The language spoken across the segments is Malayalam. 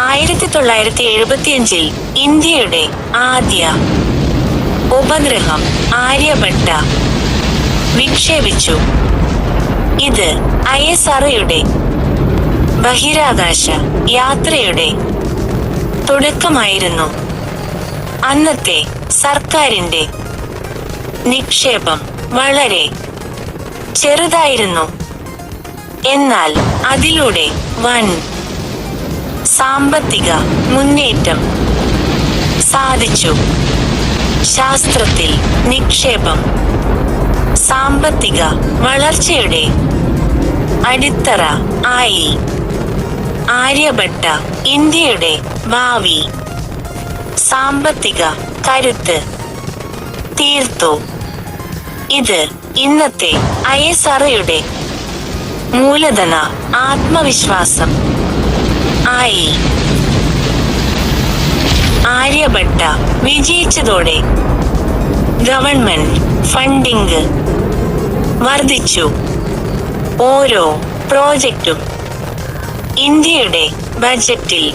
ആയിരത്തി തൊള്ളായിരത്തി എഴുപത്തിയഞ്ചിൽ ഇന്ത്യയുടെ ആദ്യ ഉപഗ്രഹം ആര്യഭട്ട വിക്ഷേപിച്ചു. ഇത് ഐ എസ് ആർഒയുടെ ബഹിരാകാശ യാത്രയുടെ തുടക്കമായിരുന്നു. അന്നത്തെ സർക്കാരിന്റെ നിക്ഷേപം വളരെ ചെറുതായിരുന്നു. എന്നാൽ അതിലൂടെ വൻ സാമ്പത്തിക മുന്നേറ്റം സാധിച്ചു. ശാസ്ത്രത്തിൽ നിക്ഷേപം സാമ്പത്തിക വളർച്ചയുടെ അടിത്തറ ആയി. ആര്യഭട്ട ഇന്ത്യയുടെ ഭാവി സാമ്പത്തിക കരുത്ത് തീർത്തു. ഇത് ഇന്നത്തെ ആർഒയുടെ മൂലധന ആത്മവിശ്വാസം ആയി ആര്യഭട്ട വിജയിച്ചതോടെ ഗവൺമെന്റ് ഫണ്ടിംഗ് വർദ്ധിച്ചു. ഓരോ പ്രോജക്റ്റും ഇന്ത്യയുടെ ബജറ്റിൽ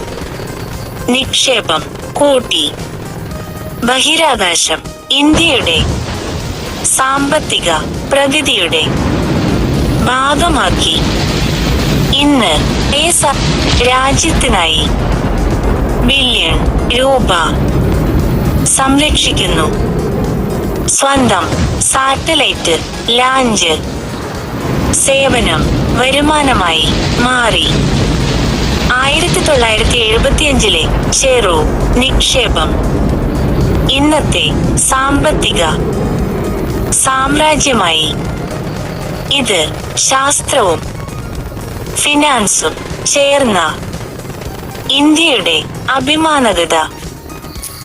നിക്ഷേപം കൂട്ടി. ബഹിരാകാശം ഇന്ത്യയുടെ സാമ്പത്തിക പ്രഗതിയുടെ ഭാഗമാക്കി. ഇന്ന് രാജ്യത്തിനായി ബില്യൺ രൂപ സംരക്ഷിക്കുന്നു. സ്വന്തം സാറ്റലൈറ്റ് ലാഞ്ച് സേവനം വരുമാനമായി മാറി. ആയിരത്തി തൊള്ളായിരത്തി എഴുപത്തിയഞ്ചിലെ ചെറു നിക്ഷേപം. ഇന്നത്തെ സാമ്പത്തിക സാമ്രാജ്യമായി ഇത് ശാസ്ത്രവും ഫിനാൻസും ചേർന്ന ഇന്ത്യയുടെ അഭിമാനകത